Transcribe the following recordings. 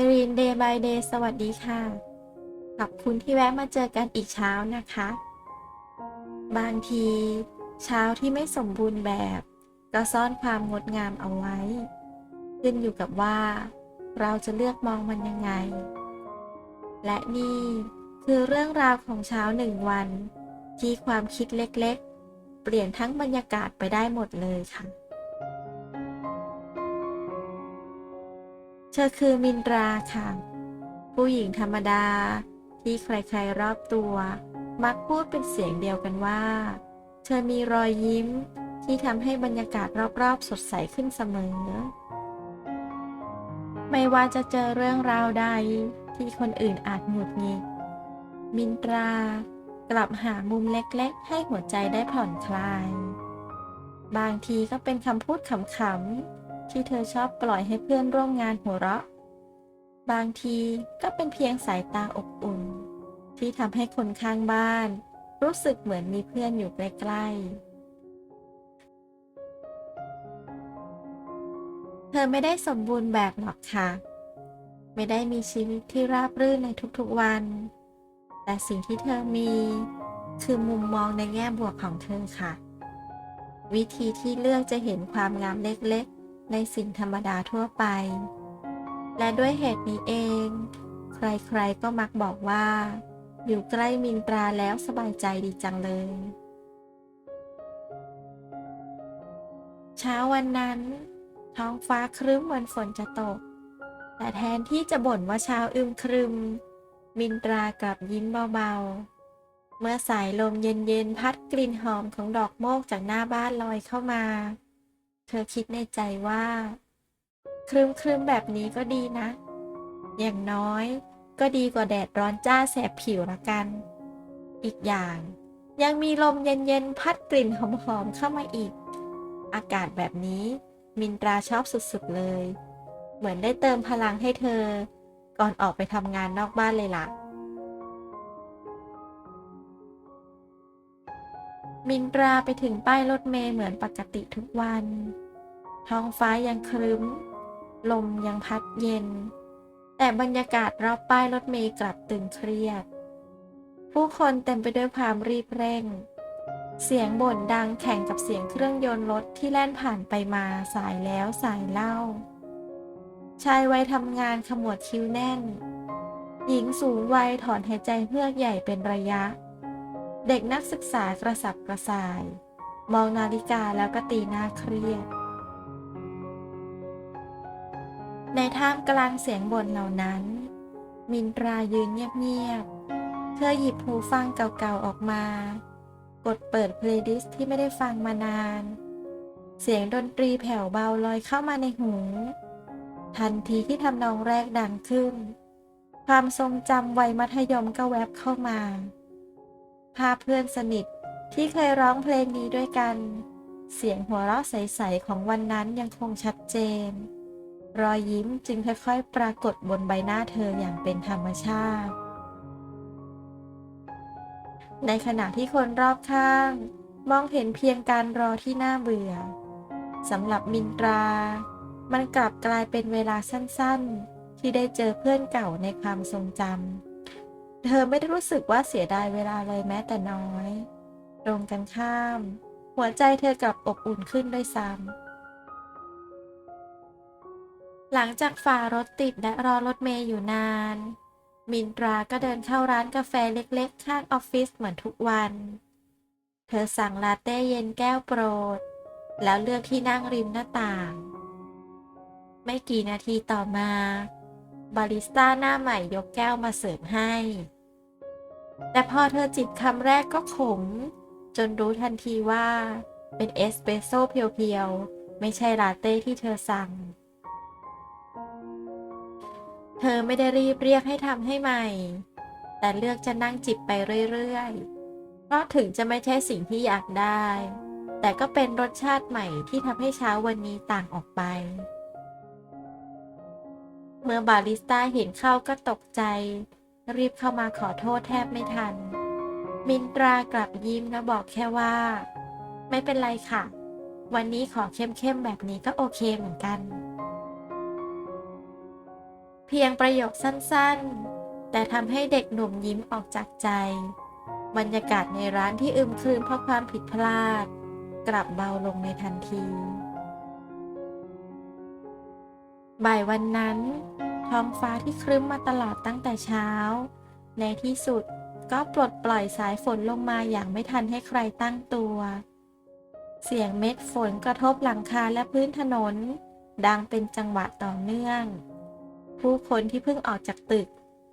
Green Day by Day สวัสดีค่ะ ขอบคุณที่แวะมาเจอกันอีกเช้านะคะ บางที เช้าที่ไม่สมบูรณ์แบบ ก็ซ่อนความงดงามเอาไว้ ขึ้นอยู่กับว่า เราจะเลือกมองมันยังไง และนี่คือเรื่องราวของเช้าหนึ่งวัน ที่ความคิดเล็กๆ เปลี่ยนทั้งบรรยากาศไปได้หมดเลยค่ะ เธอคือมินตราค่ะ ผู้หญิงธรรมดาที่ใครๆรอบตัว มักพูดเป็นเสียงเดียวกันว่า เธอมีรอยยิ้มที่ทำให้บรรยากาศรอบๆ สดใสขึ้นเสมอ ไม่ว่าจะเจอเรื่องราวใดที่คนอื่นอาจหงุดหงิด มินตรากลับหามุมเล็กๆ ให้หัวใจได้ผ่อนคลาย บางทีก็เป็นคำพูดขำๆ ที่เธอชอบปล่อยให้เพื่อนร่วมงานหัวเราะ บางทีก็เป็นเพียงสายตาอบอุ่น ที่ทำให้คนข้างบ้าน รู้สึกเหมือนมีเพื่อนอยู่ใกล้ๆ เธอไม่ได้สมบูรณ์แบบหรอกค่ะ ไม่ได้มีชีวิตที่ราบรื่นในทุกๆวัน แต่สิ่งที่เธอมีคือมุมมองในแง่บวกของเธอค่ะ วิธีที่เลือกจะเห็นความงามเล็กๆ ในสิ่งธรรมดาทั่วไป และด้วยเหตุนี้เอง ใครๆก็มักบอกว่า อยู่ใกล้มินตราแล้วสบายใจดีจังเลย เช้าวันนั้น ท้องฟ้าครึ้มเหมือนฝนจะตก แต่แทนที่จะบ่นว่าเช้าอึมครึม มินตรากลับยิ้มเบาๆเมื่อสายลมเย็นๆ พัดกลิ่นหอมของดอกโมกจากหน้าบ้านลอยเข้ามา ธอคิดในใจว่า ครึมครึมๆแบบนี้ก็ดีนะ อย่างน้อยก็ดีกว่าแดดร้อนจ้าแสบผิวละกัน อีกอย่างยังมีลมเย็นๆ พัดกลิ่นหอมๆ เข้ามาอีก อากาศแบบนี้มินตราชอบสุดๆเลย เหมือนได้เติมพลังให้เธอ ก่อนออกไปทำงานนอกบ้านเลยล่ะ มินตราไปถึงป้ายรถเมล์เหมือนปกติทุกวัน ท้องฟ้ายังครึ้ม ลมยังพัดเย็น แต่บรรยากาศรอบป้ายรถเมล์กลับตึงเครียด ผู้คนเต็มไปด้วยความรีบเร่ง เสียงบ่นดังแข่งกับเสียงเครื่องยนต์รถที่แล่นผ่านไปมาสายแล้วสายเล่า ชายวัยทำงานขมวดคิ้วแน่น หญิงสูงวัยถอนหายใจเฮือกใหญ่เป็นระยะ เด็กนักศึกษากระสับกระส่าย มองนาฬิกาแล้วก็ตีหน้าเครียด ในท่ามกลางเสียงบ่นเหล่านั้น มินตรายืนเงียบๆ เธอหยิบหูฟังเก่าๆออกมา กดเปิดเพลย์ลิสต์ที่ไม่ได้ฟังมานาน เสียงดนตรีแผ่วเบาลอยเข้ามาในหู ทันทีที่ทำนองแรกดังขึ้น ความทรงจำวัยมัธยมก็แวบเข้ามา ภาพเพื่อนสนิทที่เคยร้องเพลงนี้ด้วยกัน เสียงหัวเราะใสๆของวันนั้นยังคงชัดเจน รอยยิ้มจึงค่อยๆ ปรากฏบนใบหน้าเธออย่างเป็นธรรมชาติ ในขณะที่คนรอบข้าง มองเห็นเพียงการรอที่น่าเบื่อสำหรับมินตรา มันกลับกลายเป็นเวลาสั้นๆ ที่ได้เจอเพื่อนเก่าในความทรงจำ เธอไม่ได้รู้สึกว่าเสียดายเวลาเลยแม้แต่น้อย ตรงกันข้าม หัวใจเธอกลับอบอุ่นขึ้นด้วยซ้ำ หลังจากฝ่ารถติดและรอรถเมย์อยู่นาน มินตราก็เดินเข้าร้านกาแฟเล็กๆ ข้างออฟฟิศเหมือนทุกวัน เธอสั่งลาเต้เย็นแก้วโปรด แล้วเลือกที่นั่งริมหน้าต่าง ไม่กี่นาทีต่อมา บาริสต้าหน้าใหม่ยกแก้วมาเสิร์ฟให้ แต่พอเธอจิบคำแรกก็ขม จนรู้ทันทีว่า เป็นเอสเปรสโซ่เพียวๆ ไม่ใช่ลาเต้ที่เธอสั่ง เธอไม่ได้รีบเรียกให้ทำให้ใหม่ แต่เลือกจะนั่งจิบไปเรื่อยๆ เพราะถึงจะไม่ใช่สิ่งที่อยากได้ แต่ก็เป็นรสชาติใหม่ที่ทำให้เช้าวันนี้ต่างออกไป เมื่อบาริสต้าเห็นเข้าก็ตกใจ รีบเข้ามาขอโทษแทบไม่ทัน มินตรากลับยิ้มแล้วบอกแค่ว่า ไม่เป็นไรค่ะ วันนี้ขอเข้มๆแบบนี้ก็โอเคเหมือนกัน พียงประโยคสั้นๆ แต่ทำให้เด็กหนุ่มยิ้มออกจากใจ บรรยากาศในร้านที่อึมครึมเพราะความผิดพลาด กลับเบาลงในทันที บ่ายวันนั้น ท้องฟ้าที่ครึ้มมาตลอดตั้งแต่เช้า ในที่สุดก็ปลดปล่อยสายฝนลงมาอย่างไม่ทันให้ใครตั้งตัว เสียงเม็ดฝนกระทบหลังคาและพื้นถนน ดังเป็นจังหวะต่อเนื่อง ผู้คนที่เพิ่งออกจากตึก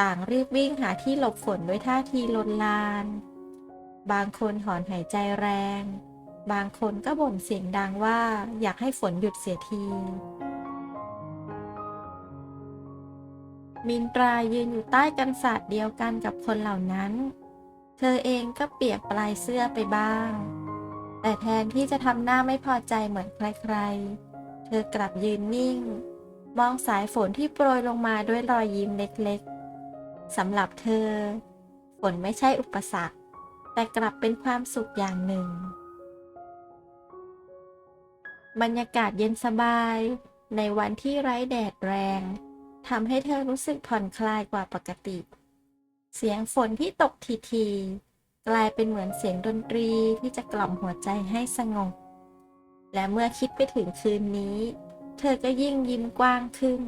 ต่างรีบวิ่งหาที่หลบฝนด้วยท่าทีลนลาน บางคนถอนหายใจแรง บางคนก็บ่นเสียงดังว่าอยากให้ฝนหยุดเสียที มินตรายืนอยู่ใต้กันศาสตร์เดียวกันกับคนเหล่านั้น เธอเองก็เปียกปลายเสื้อไปบ้าง แต่แทนที่จะทำหน้าไม่พอใจเหมือนใครๆ เธอกลับยืนนิ่ง มองสายฝนที่โปรยลงมาด้วยรอยยิ้มเล็กๆสำหรับเธอ ฝนไม่ใช่อุปสรรค แต่กลับเป็นความสุขอย่างหนึ่ง บรรยากาศเย็นสบาย ในวันที่ไร้แดดแรงทำให้เธอรู้สึกผ่อนคลายกว่าปกติ เสียงฝนที่ตกทีๆกลายเป็นเหมือนเสียงดนตรีที่จะกล่อมหัวใจให้สงบและเมื่อคิดไปถึงคืนนี้ เธอก็ยิ่งยิ้มกว้างขึ้น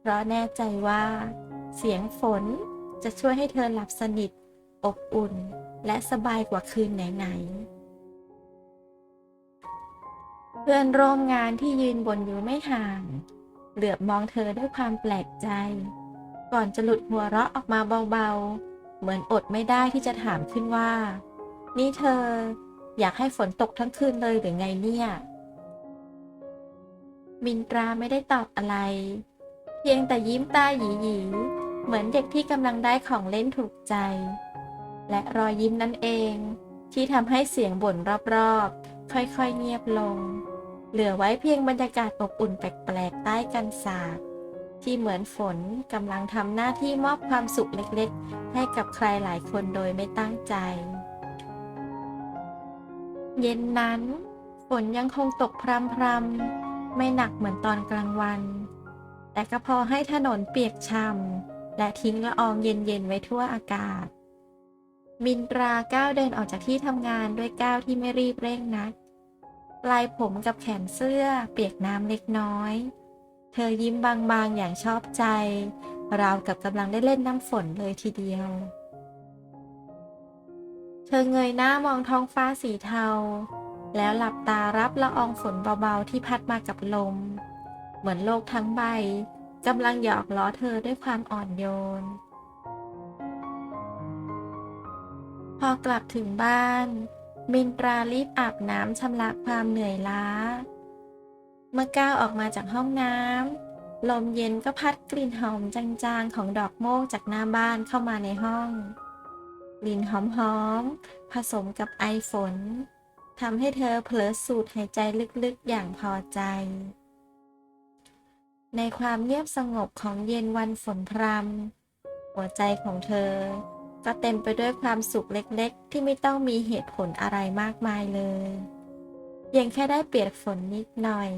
เพราะแน่ใจว่า เสียงฝนจะช่วยให้เธอหลับสนิท อบอุ่น และสบายกว่าคืนไหนๆ เพื่อนร่วมงานที่ยืนบนอยู่ไม่ห่าง เหลือบมองเธอด้วยความแปลกใจ ก่อนจะหลุดหัวเราะออกมาเบาๆ เหมือนอดไม่ได้ที่จะถามขึ้นว่า นี่เธออยากให้ฝนตกทั้งคืนเลยหรือไงเนี่ย มินตราไม่ได้ตอบอะไร เพียงแต่ยิ้มตาหยีหยีเหมือนเด็กที่กำลังได้ของเล่นถูกใจ และรอยยิ้มนั่นเองที่ทำให้เสียงบ่นรอบๆ ค่อยๆเงียบลง เหลือไว้เพียงบรรยากาศอบอุ่นแปลกๆ ใต้กันศาสตร์ที่เหมือนฝนกำลังทำหน้าที่มอบความสุขเล็กๆ ให้กับใครหลายคนโดยไม่ตั้งใจ เย็นนั้น ฝนยังคงตกพรำๆ ไม่หนักเหมือนตอนกลางวัน แต่ก็พอให้ถนนเปียกช่ำและทิ้งละอองเย็นๆไว้ทั่วอากาศ มินตราก้าวเดินออกจากที่ทำงานด้วยก้าวที่ไม่รีบเร่งนัก ปลายผมกับแขนเสื้อเปียกน้ำเล็กน้อย เธอยิ้มบางๆอย่างชอบใจ ราวกับกำลังได้เล่นน้ำฝนเลยทีเดียว เธอเงยหน้ามองท้องฟ้าสีเทา แล้วหลับตารับละอองฝนเบาๆที่พัดมากับลม เหมือนโลกทั้งใบกำลังหยอกล้อเธอด้วยความอ่อนโยน พอกลับถึงบ้าน มินตรารีบอาบน้ำชำระความเหนื่อยล้า เมื่อก้าวออกมาจากห้องน้ำลมเย็นก็พัดกลิ่นหอมจางๆ ของดอกโมกจากหน้าบ้านเข้ามาในห้อง กลิ่นหอมๆผสมกับไอฝน ทำให้เธอเผลอสูดหายใจลึกๆอย่างพอใจ ในความเงียบสงบของเย็นวันฝนพรำหัวใจของเธอ ก็เต็มไปด้วยความสุขเล็กๆ ที่ไม่ต้องมีเหตุผลอะไรมากมายเลยเพียงแค่ได้เปียกฝนนิดหน่อย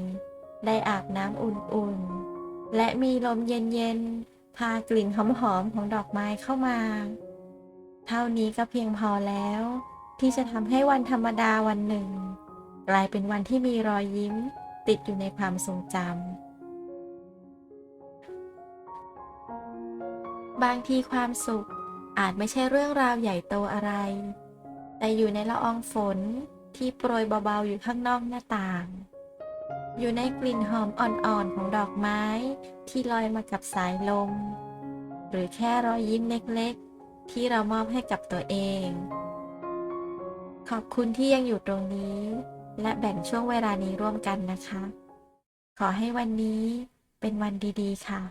ได้อาบน้ำอุ่นๆ และมีลมเย็นๆ พากลิ่นหอมๆ ของดอกไม้เข้ามา เท่านี้ก็เพียงพอแล้ว ที่จะทำให้วันธรรมดาวันหนึ่ง กลายเป็นวันที่มีรอยยิ้ม ติดอยู่ในความทรงจำบางทีความสุขอาจไม่ใช่เรื่องราวใหญ่โตอะไร แต่อยู่ในละอองฝนที่โปรยเบาๆอยู่ข้างนอกหน้าต่าง อยู่ในกลิ่นหอมอ่อนๆของดอกไม้ที่ลอยมากับสายลม หรือแค่รอยยิ้มเล็กๆ ที่เรามอบให้กับตัวเอง ขอบคุณที่ยังอยู่ตรงนี้ และแบ่งช่วงเวลานี้ร่วมกันนะคะ ขอให้วันนี้เป็นวันดีๆค่ะ